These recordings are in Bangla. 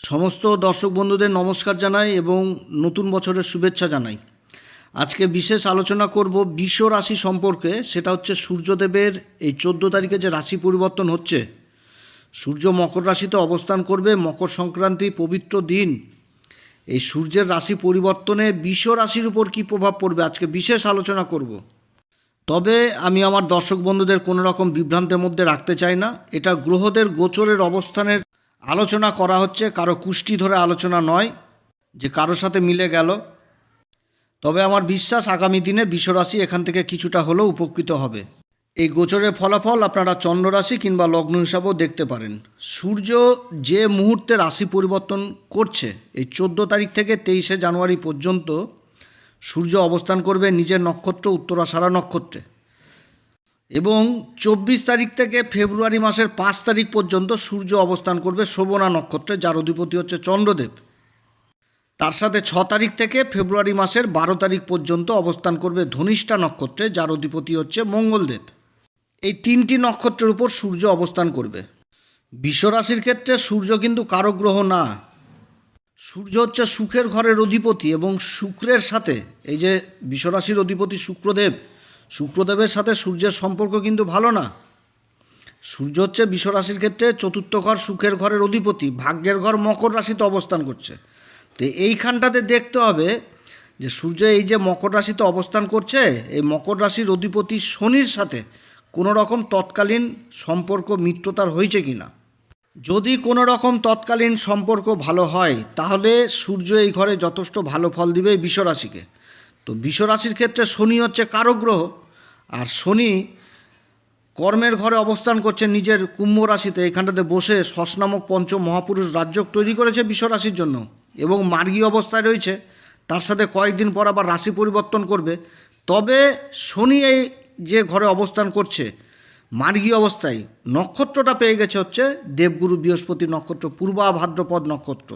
সমস্ত দর্শক বন্ধুদের নমস্কার জানাই এবং নতুন বছরের শুভেচ্ছা জানাই। আজকে বিশেষ আলোচনা করব বিশ্ব রাশি সম্পর্কে, সেটা হচ্ছে সূর্যদেবের এই চোদ্দ তারিখে যে রাশি পরিবর্তন হচ্ছে, সূর্য মকর রাশিতে অবস্থান করবে মকর সংক্রান্তি পবিত্র দিন। এই সূর্যের রাশি পরিবর্তনে বিশ্ব রাশির উপর কী প্রভাব পড়বে আজকে বিশেষ আলোচনা করব। তবে আমি আমার দর্শক বন্ধুদের কোনো রকম বিভ্রান্তের মধ্যে রাখতে চাই না, এটা গ্রহদের গোচরের অবস্থানের আলোচনা করা হচ্ছে, কারও কুষ্টি ধরে আলোচনা নয় যে কারোর সাথে মিলে গেল। তবে আমার বিশ্বাস আগামী দিনে বিশ্বরাশি এখান থেকে কিছুটা হলেও উপকৃত হবে। এই গোচরের ফলাফল আপনারা চন্দ্ররাশি কিংবা লগ্ন হিসাবেও দেখতে পারেন। সূর্য যে মুহূর্তে রাশি পরিবর্তন করছে, এই চোদ্দ তারিখ থেকে তেইশে জানুয়ারি পর্যন্ত সূর্য অবস্থান করবে নিজের নক্ষত্র উত্তরাষাঢ়া নক্ষত্রে। এবং চব্বিশ তারিখ থেকে ফেব্রুয়ারি মাসের পাঁচ তারিখ পর্যন্ত সূর্য অবস্থান করবে শোভনা নক্ষত্রে, যার অধিপতি হচ্ছে চন্দ্রদেব। তার সাথে ছ তারিখ থেকে ফেব্রুয়ারি মাসের বারো তারিখ পর্যন্ত অবস্থান করবে ধনিষ্ঠা নক্ষত্রে, যার অধিপতি হচ্ছে মঙ্গলদেব। এই তিনটি নক্ষত্রের উপর সূর্য অবস্থান করবে। বিশ্বরাশির ক্ষেত্রে সূর্য কিন্তু কারও গ্রহ না। সূর্য হচ্ছে সুখের ঘরের অধিপতি এবং শুক্রের সাথে, এই যে বিশ্বরাশির অধিপতি শুক্রদেব শুক্রদেবের সাথে সূর্যের সম্পর্ক কিন্তু ভালো না। সূর্য হচ্ছে বিশ্বরাশির ক্ষেত্রে চতুর্থ ঘর সুখের ঘরের অধিপতি, ভাগ্যের ঘর মকর রাশিতে অবস্থান করছে। তো এইখানটাতে দেখতে হবে যে সূর্য এই যে মকর রাশিতে অবস্থান করছে, এই মকর রাশির অধিপতি শনির সাথে কোনো রকম তৎকালীন সম্পর্ক, মিত্রতার হয়েছে কি না যদি কোনো রকম তৎকালীন সম্পর্ক ভালো হয়, তাহলে সূর্য এই ঘরে যথেষ্ট ভালো ফল দিবে এই বিশ্বরাশিকে। তো বিশ্বরাশির ক্ষেত্রে শনি হচ্ছে কারক গ্রহ আর শনি কর্মের ঘরে অবস্থান করছে নিজের কুম্ভ রাশিতে। এখানটাতে বসে শশ নামক পঞ্চম মহাপুরুষ রাজ্য তৈরি করেছে বিশ্বরাশির জন্য এবং মার্গী অবস্থায় রয়েছে। তার সাথে কয়েকদিন পর আবার রাশি পরিবর্তন করবে। তবে শনি এই যে ঘরে অবস্থান করছে, মার্গী অবস্থায় নক্ষত্রটা পেয়ে গেছে হচ্ছে দেবগুরু বৃহস্পতি নক্ষত্র, পূর্বা ভাদ্রপদ নক্ষত্র।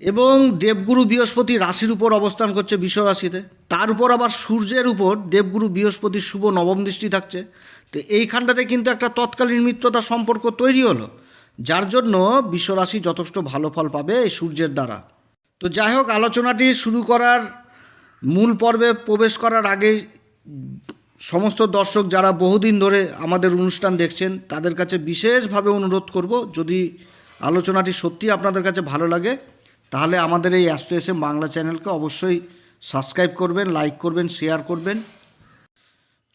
এবং দেবগুরু বৃহস্পতি রাশির উপর অবস্থান করছে বিশ্ব রাশিতে তার উপর আবার সূর্যের উপর দেবগুরু বৃহস্পতির শুভ নবম দৃষ্টি থাকছে। তো এইখানটাতে কিন্তু একটা তৎকালীন মিত্রতা সম্পর্ক তৈরি হলো, যার জন্য বিশ্বরাশি যথেষ্ট ভালো ফল পাবে এই সূর্যের দ্বারা। তো যাই হোক, আলোচনাটি শুরু করার মূল পর্বে প্রবেশ করার আগে সমস্ত দর্শক যারা বহুদিন ধরে আমাদের অনুষ্ঠান দেখছেন, তাদের কাছে বিশেষভাবে অনুরোধ করব, যদি আলোচনাটি সত্যি আপনাদের কাছে ভালো লাগে তাহলে আমাদের এই অ্যাস্ট্রো এস এম বাংলা চ্যানেলকে অবশ্যই সাবস্ক্রাইব করবেন, লাইক করবেন শেয়ার করবেন।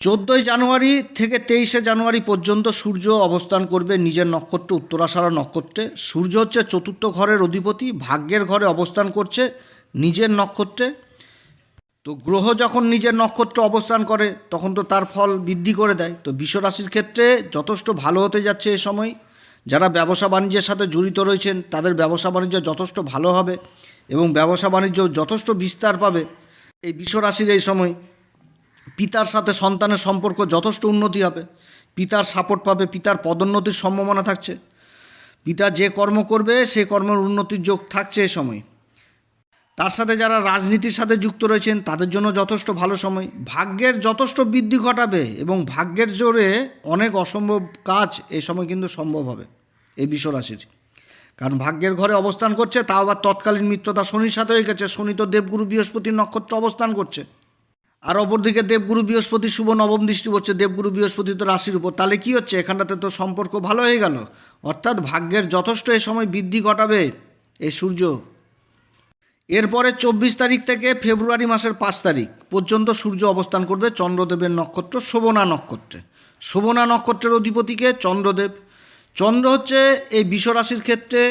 চোদ্দোই জানুয়ারি থেকে তেইশে জানুয়ারি পর্যন্ত সূর্য অবস্থান করবে নিজের নক্ষত্র উত্তরাষাঢ়া নক্ষত্রে। সূর্য হচ্ছে চতুর্থ ঘরের অধিপতি, ভাগ্যের ঘরে অবস্থান করছে নিজের নক্ষত্রে। তো গ্রহ যখন নিজের নক্ষত্র অবস্থান করে, তখন তো তার ফল বৃদ্ধি করে দেয়। তো বিশ্বরাশির ক্ষেত্রে যথেষ্ট ভালো হতে যাচ্ছে এ সময়। যারা ব্যবসা বাণিজ্যের সাথে জড়িত রয়েছেন, তাদের ব্যবসা বাণিজ্য যথেষ্ট ভালো হবে এবং ব্যবসা বাণিজ্য যথেষ্ট বিস্তার পাবে। এই বিশ্বরাশির এই সময় পিতার সাথে সন্তানের সম্পর্ক যথেষ্ট উন্নতি হবে। পিতার সাপোর্ট পাবে, পিতার পদোন্নতির সম্ভাবনা থাকছে। পিতা যে কর্ম করবে, সে কর্মের উন্নতির যোগ থাকছে এ সময়। তার সাথে যারা রাজনীতির সাথে যুক্ত রয়েছেন, তাদের জন্য যথেষ্ট ভালো সময়। ভাগ্যের যথেষ্ট বৃদ্ধি ঘটাবে এবং ভাগ্যের জোরে অনেক অসম্ভব কাজ এই সময় কিন্তু সম্ভব হবে এই বিশ্বরাশির। কারণ ভাগ্যের ঘরে অবস্থান করছে, তাও আবার তৎকালীন মিত্রতা শনির সাথে হয়ে গেছে। শনি তো দেবগুরু বৃহস্পতির নক্ষত্র অবস্থান করছে। আর অপরদিকে দেবগুরু বৃহস্পতি শুভ নবম দৃষ্টি হচ্ছে দেবগুরু বৃহস্পতি তো রাশির উপর। তাহলে কী হচ্ছে? এখানটাতে তো সম্পর্ক ভালো হয়ে গেল। অর্থাৎ ভাগ্যের যথেষ্ট এ সময় বৃদ্ধি ঘটাবে এই সূর্য এরপরে চব্বিশ তারিখ থেকে ফেব্রুয়ারি মাসের পাঁচ তারিখ পর্যন্ত সূর্য অবস্থান করবে চন্দ্রদেবের নক্ষত্র শোভনা নক্ষত্রে। শোভনা নক্ষত্রের অধিপতিকে চন্দ্রদেব। চন্দ্র হচ্ছে এই বিশ্বরাশির ক্ষেত্রে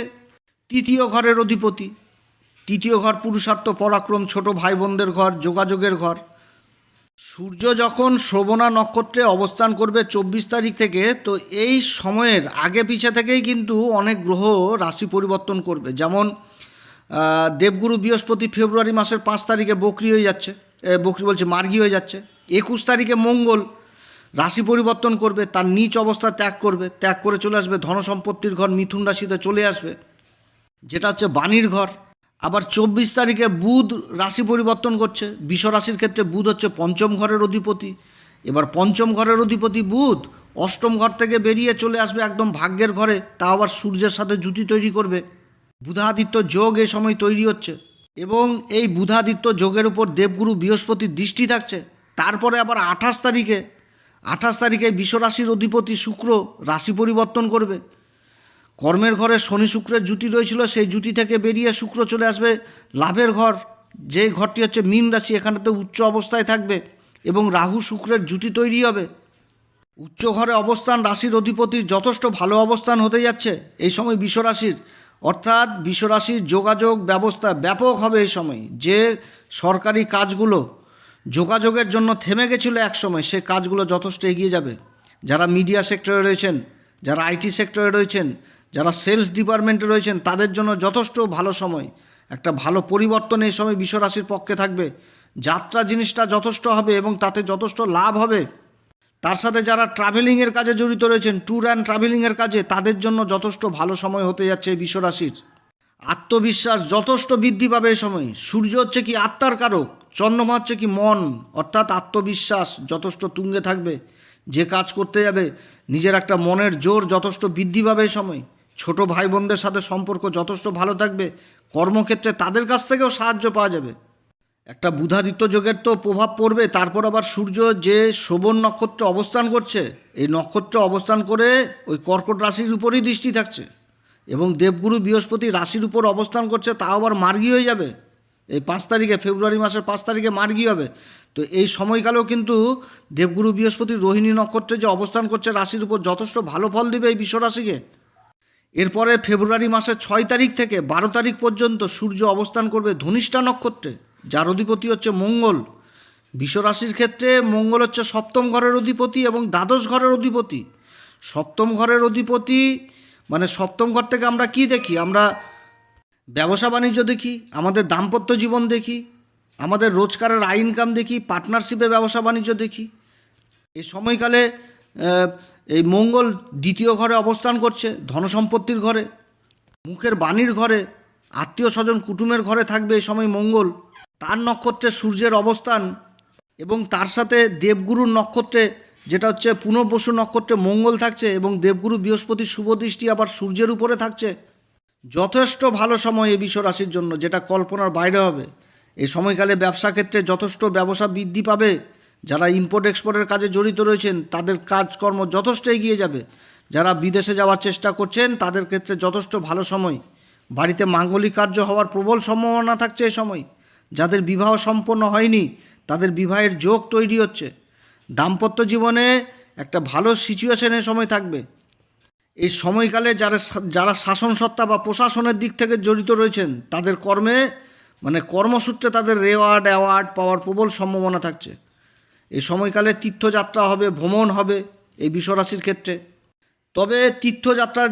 তৃতীয় ঘরের অধিপতি। তৃতীয় ঘর পুরুষার্থ, পরাক্রম, ছোট ভাই বোনদের ঘর, যোগাযোগের ঘর। সূর্য যখন শ্রবণা নক্ষত্রে অবস্থান করবে চব্বিশ তারিখ থেকে, তো এই সময়ের আগে পিছে থেকেই কিন্তু অনেক গ্রহ রাশি পরিবর্তন করবে। যেমন দেবগুরু বৃহস্পতি ফেব্রুয়ারি মাসের পাঁচ তারিখে বকরি হয়ে যাচ্ছে। বকরি বলছে মার্গি হয়ে যাচ্ছে। একুশ তারিখে মঙ্গল রাশি পরিবর্তন করবে, তার নিচ অবস্থা ত্যাগ করবে, ত্যাগ করে চলে আসবে, ধনসম্পত্তির ঘর মিথুন রাশিতে চলে আসবে, যেটা হচ্ছে বাণীর ঘর। আবার চব্বিশ তারিখে বুধ রাশি পরিবর্তন করছে, বিষ রাশির ক্ষেত্রে বুধ হচ্ছে পঞ্চম ঘরের অধিপতি। এবার পঞ্চম ঘরের অধিপতি বুধ অষ্টম ঘর থেকে বেরিয়ে চলে আসবে একদম ভাগ্যের ঘরে তা আবার সূর্যের সাথে জুতি তৈরি করবে। বুধাদিত্য যোগ এ সময় তৈরি হচ্ছে এবং এই বুধাদিত্য যোগের উপর দেবগুরু বৃহস্পতির দৃষ্টি থাকছে। তারপরে আবার আঠাশ তারিখে আঠাশ তারিখে বিশ্বরাশির অধিপতি শুক্র রাশি পরিবর্তন করবে। কর্মের ঘরে শনি শুক্রের জুতি রয়েছিল, সেই জুতি থেকে বেরিয়ে শুক্র চলে আসবে। লাভের ঘর যে ঘরটি হচ্ছে মীন রাশি, এখানেতে উচ্চ অবস্থায় থাকবে এবং রাহু শুক্রের জুতি তৈরি হবে। উচ্চ ঘরে অবস্থান, রাশির অধিপতির যথেষ্ট ভালো অবস্থান হতে যাচ্ছে। এই সময় বিশ্বরাশির অর্থাৎ বিশ্বরাশির যোগাযোগ ব্যবস্থা ব্যাপক হবে এই সময়। যে সরকারি কাজগুলো যোগাযোগের জন্য থেমে গেছিল একসময় সে কাজগুলো যথেষ্ট এগিয়ে যাবে। যারা মিডিয়া সেক্টরে রয়েছেন, যারা আইটি সেক্টরে রয়েছেন, যারা সেলস ডিপার্টমেন্টে রয়েছেন, তাদের জন্য যথেষ্ট ভালো সময়। একটা ভালো পরিবর্তন এই সময় বিশ্বরাশির পক্ষে থাকবে। যাত্রা জিনিসটা যথেষ্ট হবে এবং তাতে যথেষ্ট লাভ হবে। তার সাথে যারা ট্রাভেলিংয়ের কাজে জড়িত রয়েছেন ট্যুর অ্যান্ড ট্রাভেলিংয়ের কাজে, তাদের জন্য যথেষ্ট ভালো সময় হতে যাচ্ছে এই বিশ্বরাশির আত্মবিশ্বাস যথেষ্ট বৃদ্ধি পাবে এই সময়। সূর্য হচ্ছে কি আত্মার কারক, চন্দ্রমা হচ্ছে কি মন, অর্থাৎ আত্মবিশ্বাস যথেষ্ট তুঙ্গে থাকবে, যে কাজ করতে যাবে, নিজের একটা মনের জোর যথেষ্ট বৃদ্ধি পাবে এই সময়। ছোট ভাই বোনদের সাথে সম্পর্ক যথেষ্ট ভালো থাকবে, কর্মক্ষেত্রে তাদের কাছ থেকেও সাহায্য পাওয়া যাবে। একটা বুধাদিত্য যোগের তো প্রভাব পড়বে, তারপর আবার সূর্য যে শোভন নক্ষত্রে অবস্থান করছে, এই নক্ষত্রে অবস্থান করে ওই কর্কট রাশির উপরেই দৃষ্টি থাকছে এবং দেবগুরু বৃহস্পতি রাশির উপর অবস্থান করছে, তাও আবার মার্গী হয়ে যাবে। এই পাঁচ তারিখে, ফেব্রুয়ারি মাসের পাঁচ তারিখে মার্গী হবে। তো এই সময়কালেও কিন্তু দেবগুরু বৃহস্পতি রোহিণী নক্ষত্রে যে অবস্থান করছে, রাশির উপর যথেষ্ট ভালো ফল দিবে এই বিশ্বরাশিকে এরপরে ফেব্রুয়ারি মাসের ছয় তারিখ থেকে বারো তারিখ পর্যন্ত সূর্য অবস্থান করবে ধনিষ্ঠা নক্ষত্রে। যার অধিপতি হচ্ছে মঙ্গল। বিশ্বরাশির ক্ষেত্রে মঙ্গল হচ্ছে সপ্তম ঘরের অধিপতি এবং দ্বাদশ ঘরের অধিপতি। সপ্তম ঘরের অধিপতি মানে সপ্তম ঘর থেকে আমরা কি দেখি? আমরা ব্যবসা বাণিজ্য দেখি, আমাদের দাম্পত্য জীবন দেখি, আমাদের রোজগারের আয় ইনকাম দেখি পার্টনারশিপে ব্যবসা বাণিজ্য দেখি। এই সময়কালে এই মঙ্গল দ্বিতীয় ঘরে অবস্থান করছে, ধনসম্পত্তির ঘরে, মুখের বাণীর ঘরে আত্মীয় স্বজন কুটুমের ঘরে থাকবে এই সময় মঙ্গল। তার নক্ষত্রে সূর্যের অবস্থান এবং তার সাথে দেবগুরুর নক্ষত্রে, যেটা হচ্ছে পুনর্বসু নক্ষত্রে মঙ্গল থাকছে এবং দেবগুরু বৃহস্পতির শুভ দৃষ্টি আবার সূর্যের উপরে থাকছে। যথেষ্ট ভালো সময় এই বিশ্ব রাশির জন্য, যেটা কল্পনার বাইরে হবে। এই সময়কালে ব্যবসা ক্ষেত্রে যথেষ্ট ব্যবসা বৃদ্ধি পাবে। যারা ইম্পোর্ট এক্সপোর্টের কাজে জড়িত রয়েছেন, তাদের কাজকর্ম যথেষ্ট এগিয়ে যাবে। যারা বিদেশে যাওয়ার চেষ্টা করছেন, তাদের ক্ষেত্রে যথেষ্ট ভালো সময়। বাড়িতে মাঙ্গলিক কার্য হওয়ার প্রবল সম্ভাবনা থাকছে এই সময়। যাদের বিবাহ সম্পন্ন হয়নি, তাদের বিবাহের যোগ তৈরি হচ্ছে। দাম্পত্য জীবনে একটা ভালো সিচুয়েশনের সময় থাকবে। এই সময়কালে যারা যারা শাসন সত্তা বা প্রশাসনের দিক থেকে জড়িত রয়েছেন, তাদের কর্মে মানে কর্মসূত্রে তাদের রেওয়ার্ড অ্যাওয়ার্ড পাওয়ার প্রবল সম্ভাবনা থাকছে। এই সময়কালে তীর্থযাত্রা হবে, ভ্রমণ হবে এই বিশ্বরাশির ক্ষেত্রে। তবে তীর্থযাত্রার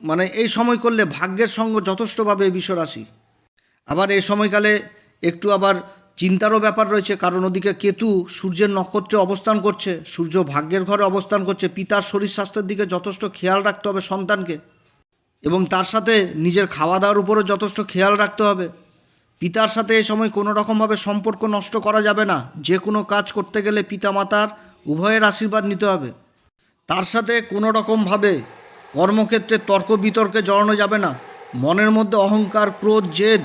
মানে এই সময় করলে ভাগ্যের সঙ্গ যথেষ্টভাবে এই বিশ্বরাশি আবার এই সময়কালে একটু আবার চিন্তারও ব্যাপার রয়েছে, কারণ ওদিকে কেতু সূর্যের নক্ষত্রে অবস্থান করছে, সূর্য ভাগ্যের ঘরে অবস্থান করছে, পিতার শরীর স্বাস্থ্যের দিকে যথেষ্ট খেয়াল রাখতে হবে সন্তানকে এবং তার সাথে নিজের খাওয়া দাওয়ার উপরও যথেষ্ট খেয়াল রাখতে হবে। পিতার সাথে এই সময় কোনো রকমভাবে সম্পর্ক নষ্ট করা যাবে না, যে কোনো কাজ করতে গেলে পিতামাতার উভয়ের আশীর্বাদ নিতে হবে। তার সাথে কোনো রকমভাবে কর্মক্ষেত্রে তর্ক বিতর্কে জড়ানো যাবে না, মনের মধ্যে অহংকার, ক্রোধ, জেদ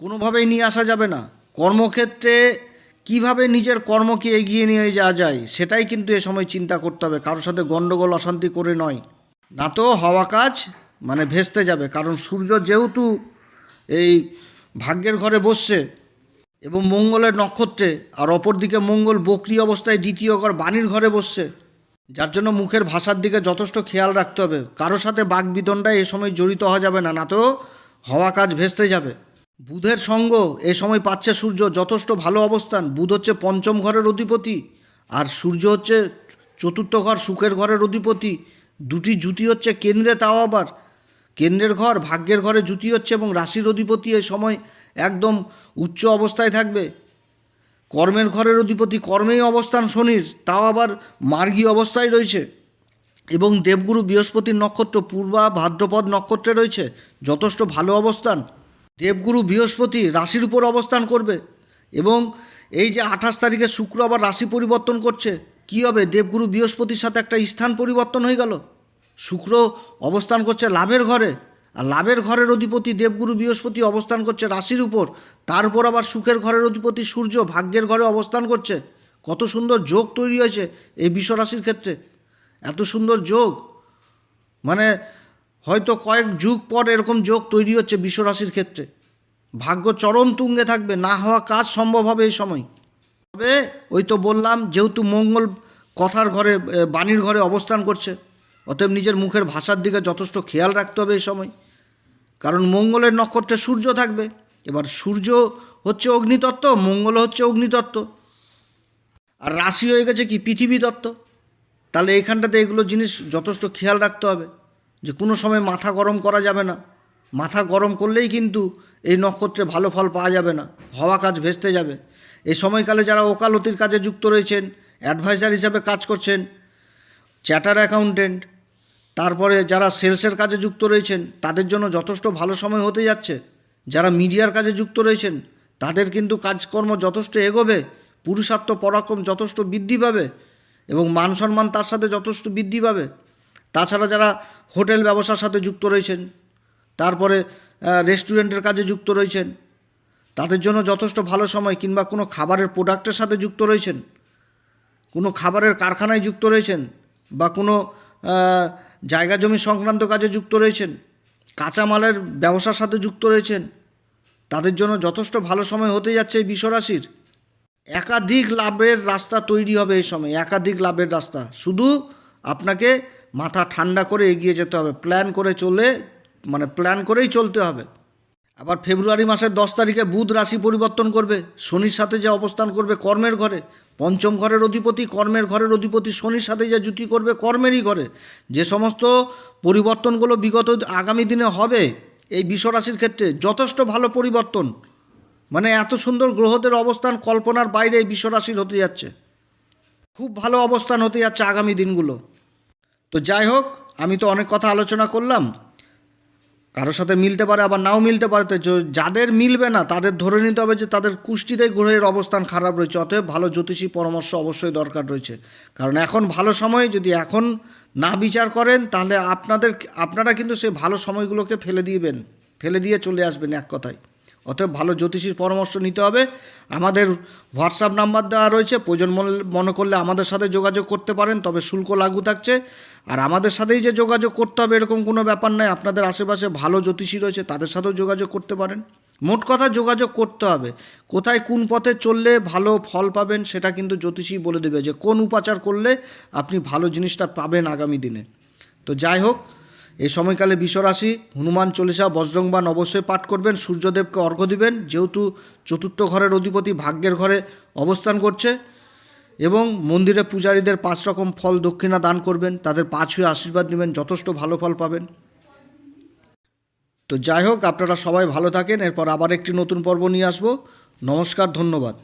কোনোভাবেই নিয়ে আসা যাবে না। কর্মক্ষেত্রে কীভাবে নিজের কর্মকে এগিয়ে নিয়ে যাওয়া যায়, সেটাই কিন্তু এ সময় চিন্তা করতে হবে। কারোর সাথে গণ্ডগোল, অশান্তি করে নয়। না তো হওয়া কাজ মানে ভেস্তে যাবে। কারণ সূর্য যেহেতু এই ভাগ্যের ঘরে বসছে এবং মঙ্গলের নক্ষত্রে, আর অপরদিকে মঙ্গল বকরি অবস্থায় দ্বিতীয় ঘর বাণীর ঘরে বসছে, যার জন্য মুখের ভাষার দিকে যথেষ্ট খেয়াল রাখতে হবে। কারোর সাথে বাগবিদণ্ডায় এ সময় জড়িত হওয়া যাবে না না তো হওয়া কাজ ভেস্তে যাবে। বুধের সঙ্গ, এ সময় পাচ্ছে সূর্য, যথেষ্ট ভালো অবস্থান। বুধ হচ্ছে পঞ্চম ঘরের অধিপতি, আর সূর্য হচ্ছে চতুর্থ ঘর, সুখের ঘরের অধিপতি। দুটি জুতি হচ্ছে কেন্দ্রে, তাও আবার। কেন্দ্রের ঘর, ভাগ্যের ঘরে জুতি হচ্ছে এবং রাশির অধিপতি এ সময় একদম উচ্চ অবস্থায় থাকবে। কর্মের ঘরের অধিপতি, কর্মেই অবস্থান শনির, তাও আবার মার্গী অবস্থায় রয়েছে। এবং দেবগুরু বৃহস্পতির নক্ষত্র, পূর্বা ভাদ্রপদ নক্ষত্রে রয়েছে, যথেষ্ট ভালো অবস্থান। দেবগুরু বৃহস্পতি রাশির উপর অবস্থান করবে এবং এই যে আঠাশ তারিখে শুক্র আবার রাশি পরিবর্তন করছে, কি হবে? দেবগুরু বৃহস্পতির সাথে একটা স্থান পরিবর্তন হয়ে গেল। শুক্র অবস্থান করছে লাভের ঘরে, আর লাভের ঘরের অধিপতি দেবগুরু বৃহস্পতি অবস্থান করছে রাশির উপর। তার উপর আবার সুখের ঘরের অধিপতি সূর্য ভাগ্যের ঘরে অবস্থান করছে। কত সুন্দর যোগ তৈরি হয়েছে এই বিশ্ব রাশির ক্ষেত্রে। এত সুন্দর যোগ। মানে হয়তো কয়েক যুগ পর এরকম যোগ তৈরি হচ্ছে বিশ্ব রাশির ক্ষেত্রে। ভাগ্য চরম তুঙ্গে থাকবে, না হওয়া কাজ সম্ভব হবে এই সময়। তবে ওই তো বললাম, যেহেতু মঙ্গল কথার ঘরে বাণীর ঘরে অবস্থান করছে, অতএব নিজের মুখের ভাষার দিকে যথেষ্ট খেয়াল রাখতে হবে এই সময়। কারণ মঙ্গলের নক্ষত্রে সূর্য থাকবে, এবার সূর্য হচ্ছে অগ্নিতত্ত্ব, মঙ্গল হচ্ছে অগ্নিতত্ত্ব। আর রাশি হয়ে গেছে কি? পৃথিবী তত্ত্ব। তাহলে এইখানটাতে এগুলো জিনিস যথেষ্ট খেয়াল রাখতে হবে। যে কোনো সময় মাথা গরম করা যাবে না। মাথা গরম করলেই কিন্তু এই নক্ষত্রে ভালো ফল পাওয়া যাবে না, হওয়া কাজ ভেস্তে যাবে। এই সময়কালে যারা ওকালতির কাজে যুক্ত রয়েছেন অ্যাডভাইজার হিসাবে কাজ করছেন চ্যাটার অ্যাকাউন্টেন্ট তারপরে যারা সেলসের কাজে যুক্ত রয়েছেন, তাদের জন্য যথেষ্ট ভালো সময় হতে যাচ্ছে। যারা মিডিয়ার কাজে যুক্ত রয়েছেন, তাদের কিন্তু কাজকর্ম যথেষ্ট এগোবে, পুরুষার্থ পরাক্রম যথেষ্ট বৃদ্ধি পাবে এবং মান সম্মান তার সাথে যথেষ্ট বৃদ্ধি পাবে। তাছাড়া যারা হোটেল ব্যবসার সাথে যুক্ত রয়েছেন, তারপরে রেস্টুরেন্টের কাজে যুক্ত রয়েছেন, তাদের জন্য যথেষ্ট ভালো সময় কিংবা কোনো খাবারের প্রোডাক্টের সাথে যুক্ত রয়েছেন, কোনো খাবারের কারখানায় যুক্ত রয়েছেন বা কোনো জায়গা জমি সংক্রান্ত কাজে যুক্ত রয়েছেন, কাঁচামালের ব্যবসার সাথে যুক্ত রয়েছেন, তাদের জন্য যথেষ্ট ভালো সময় হতে যাচ্ছে এই বিশ্বরাশির। একাধিক লাভের রাস্তা তৈরি হবে এই সময়, একাধিক লাভের রাস্তা। শুধু আপনাকে মাথা ঠান্ডা করে এগিয়ে যেতে হবে। প্ল্যান করে চলে মানে প্ল্যান করেই চলতে হবে। আবার ফেব্রুয়ারি মাসের দশ তারিখে বুধ রাশি পরিবর্তন করবে। শনির সাথে যে অবস্থান করবে কর্মের ঘরে। পঞ্চম ঘরের অধিপতি কর্মের ঘরের অধিপতি শনির সাথে যে জুতি করবে কর্মেরই ঘরে। যে সমস্ত পরিবর্তনগুলো বিগত আগামী দিনে হবে, এই বিশ্বরাশির ক্ষেত্রে যথেষ্ট ভালো পরিবর্তন। মানে এত সুন্দর গ্রহদের অবস্থান কল্পনার বাইরে এই বিশ্বরাশির হতে যাচ্ছে। খুব ভালো অবস্থান হতে যাচ্ছে আগামী দিনগুলো। তো যাই হোক, আমি তো অনেক কথা আলোচনা করলাম। কারোর সাথে মিলতে পারে, আবার নাও মিলতে পারে, তো যাদের মিলবে না, তাদের ধরে নিতে হবে যে তাদের কুষ্টিতে গ্রহের অবস্থান খারাপ রয়েছে, অতএব ভালো জ্যোতিষী পরামর্শ অবশ্যই দরকার রয়েছে। কারণ এখন ভালো সময় যদি এখন না বিচার করেন, তাহলে আপনাদের, আপনারা কিন্তু সেই ভালো সময়গুলোকে ফেলে দিবেন, ফেলে দিয়ে চলে আসবেন এক কথায়। অতএব ভালো জ্যোতিষীর পরামর্শ নিতে হবে। আমাদের হোয়াটসঅ্যাপ নাম্বার দেওয়া রয়েছে। প্রয়োজন মনে- করলে আমাদের সাথে যোগাযোগ করতে পারেন, তবে শুল্ক লাগু থাকছে। আর আমাদের সাথেই যে যোগাযোগ করতে হবে এরকম কোনো ব্যাপার নয়। আপনাদের আশেপাশে ভালো জ্যোতিষী রয়েছে, তাদের সাথেও যোগাযোগ করতে পারেন। মোট কথা যোগাযোগ করতে হবে। কোথায় কোন পথে চললে ভালো ফল পাবেন সেটা কিন্তু জ্যোতিষী বলে দেবে যে কোন উপাচার করলে আপনি ভালো জিনিসটা পাবেন আগামী দিনে। তো যাই হোক এই সময়কালে বিশ্বরাশি, হনুমান চল্লিশা বজ্রংবান অবশ্যই পাঠ করবেন, সূর্যদেবকে অর্ঘ্য দিবেন, যেহেতু চতুর্থ ঘরের অধিপতি ভাগ্যের ঘরে অবস্থান করছে এবং মন্দিরে পূজারীদের পাঁচ রকম ফল দক্ষিণা দান করবেন, তাদের পাঁচ হয়ে আশীর্বাদ নেবেন, যথেষ্ট ভালো ফল পাবেন। তো যাই হোক, আপনারা সবাই ভালো থাকেন, এরপর আবার একটি নতুন পর্ব নিয়ে আসব। নমস্কার, ধন্যবাদ।